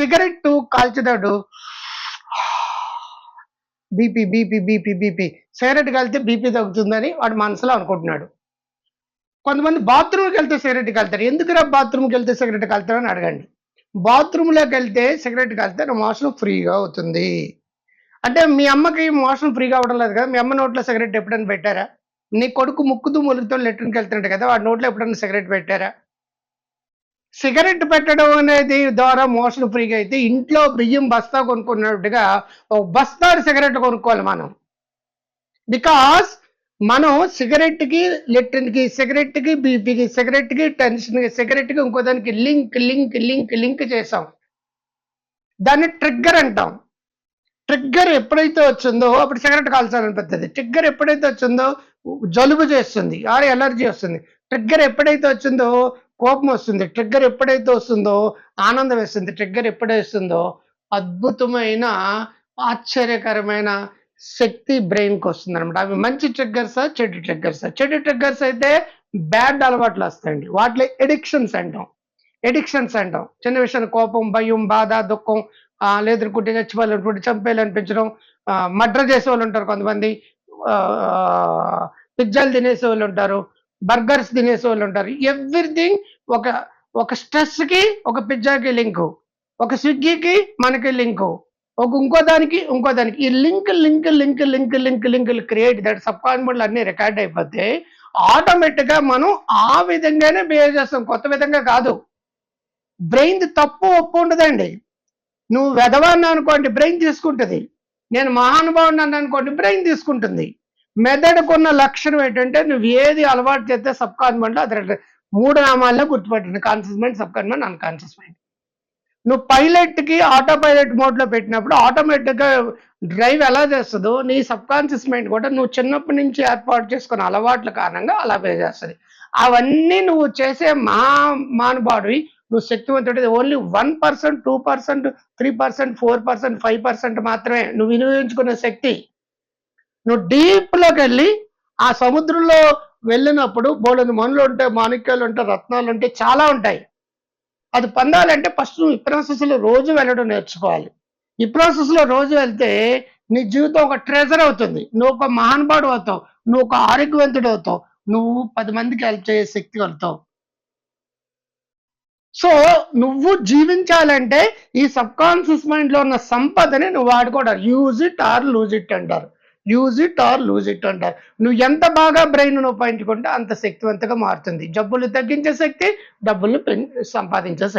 Cigarette కాల్చుతాడు. BP BP BP BP. Cigarette కలితే BP తగ్గుతుందని వాడు మనసులో అనుకుంటున్నాడు. కొంతమంది బాత్రూమ్కి వెళ్తే సిగరెట్ కలుతారు. ఎందుకురా బాత్రూమ్కి వెళ్తే సిగరెట్ కాలుతారని అడగండి. బాత్రూంలోకి వెళ్తే సిగరెట్ కలితే నా మోషన్ ఫ్రీగా అవుతుంది. అంటే మీ అమ్మకి మోషన్ ఫ్రీగా అవ్వడం లేదు కదా? మీ అమ్మ నోట్లో సిగరెట్ ఎప్పుడైనా పెట్టారా? నీ కొడుకు ముక్కుతూ ములుగుతో లెట్రిన్కి వెళ్తున్నాడు కదా? వాడి నోట్లో ఎప్పుడైనా సిగరెట్ పెట్టారా? సిగరెట్ పెట్టడం అనేది ద్వారా మోషన్ ఫ్రీగా అయితే ఇంట్లో బియ్యం బస్తా కొనుక్కున్నట్టుగా ఒక బస్తా సిగరెట్ కొనుక్కోవాలి మనం. బికాస్ మనం సిగరెట్కి లెట్రిన్కి సిగరెట్కి బీపీకి సిగరెట్కి టెన్షన్కి సిగరెట్కి ఇంకో దానికి లింక్ లింక్ లింక్ లింక్ చేసాం దాన్ని ట్రిగ్గర్ అంటాం. ట్రిగ్గర్ ఎప్పుడైతే వచ్చిందో అప్పుడు సిగరెట్ కాల్చాలనిపిస్తుంది ట్రిగ్గర్ ఎప్పుడైతే వచ్చిందో జలుబు చేస్తుంది. ఆర్ ఎలర్జీ వస్తుంది. ట్రిగ్గర్ ఎప్పుడైతే వచ్చిందో కోపం వస్తుంది. ట్రిగ్గర్ ఎప్పుడైతే వస్తుందో ఆనందం వేస్తుంది. ట్రిగ్గర్ ఎప్పుడైతే వస్తుందో అద్భుతమైన ఆశ్చర్యకరమైన శక్తి బ్రెయిన్కి వస్తుంది అనమాట అవి మంచి ట్రిగ్గర్సా చెడు ట్రిగ్గర్సా చెడు ట్రిగ్గర్స్ అయితే బ్యాడ్ అలవాట్లు వస్తాయండి. వాటిలో ఎడిక్షన్స్ అంటాం. ఎడిక్షన్స్ అంటాం. చిన్న విషయం కోపం భయం బాధ దుఃఖం లేదనుకుంటే చచ్చిపోవాలనుకుంటే చంపేయాలనిపించడం అనిపించడం మడ్ర చేసే వాళ్ళు ఉంటారు కొంతమంది పిజ్జాలు తినేసే వాళ్ళు ఉంటారు. బర్గర్స్ తినేసే వాళ్ళు ఉంటారు. ఎవ్రీథింగ్ ఒక ఒక స్ట్రెస్కి ఒక పిజ్జాకి లింకు ఒక స్విగ్గీకి మనకి లింకు ఒక ఇంకో దానికి ఇంకో దానికి. ఈ link link link link link link create that sub confident అన్ని రికార్డ్ అయిపోతే ఆటోమేటిక్గా మనం ఆ విధంగానే బిహేవ్ చేస్తాం. కొత్త విధంగా కాదు. బ్రెయిన్ తప్పు ఒప్పు ఉండదండి. నువ్వు వెదవాన్ని అనుకోండి బ్రెయిన్ తీసుకుంటుంది. నేను మహానుభావుని అనుకోండి బ్రెయిన్ తీసుకుంటుంది. మెదడుకున్న లక్షణం ఏంటంటే నువ్వు ఏది అలవాటు చేస్తే సబ్ కాన్ఫిడెంట్ అది మూడు నామాల్లో గుర్తుపెట్టండి. Conscious mind sub confident unconscious mind నువ్వు పైలట్కి ఆటో పైలట్ మోడ్లో పెట్టినప్పుడు ఆటోమేటిక్గా డ్రైవ్ ఎలా చేస్తుందో నీ సబ్ కాన్షియస్ మైండ్ కూడా నువ్వు చిన్నప్పటి నుంచి ఏర్పాటు చేసుకున్న అలవాట్ల కారణంగా అలా పే చేస్తుంది. అవన్నీ నువ్వు చేసే మా మానవాడివి నువ్వు శక్తివంతుడి only one percent two percent three percent four percent five percent మాత్రమే. నువ్వు వినియోగించుకునే శక్తి. నువ్వు డీప్లోకి వెళ్ళి ఆ సముద్రంలో వెళ్ళినప్పుడు బోలెడు మనులు ఉంటాయి మాణిక్యాలు ఉంటాయి రత్నాలు ఉంటాయి చాలా ఉంటాయి. అది పొందాలంటే ఫస్ట్ నువ్వు ఈ ప్రాసెస్లో రోజు వెళ్ళడం నేర్చుకోవాలి. ఈ ప్రాసెస్లో రోజు వెళ్తే నీ జీవితం ఒక ట్రెజర్ అవుతుంది. నువ్వు ఒక మహానుభావుడు అవుతావు. నువ్వు ఒక ఆరోగ్యవంతుడు అవుతావు. నువ్వు పది మందికి హెల్ప్ చేసే శక్తి కలుగుతావు. సో నువ్వు జీవించాలంటే ఈ సబ్ కాన్షియస్ మైండ్లో ఉన్న సంపదని నువ్వు వాడుకోవడం. Use it or lose it అంటారు. Use it or lose it అంటారు నువ్వు ఎంత బాగా బ్రెయిన్ ఉపయోగించుకుంటే అంత శక్తివంతంగా మారుతుంది. జబ్బులు తగ్గించే శక్తి డబ్బులు సంపాదించే శక్తి.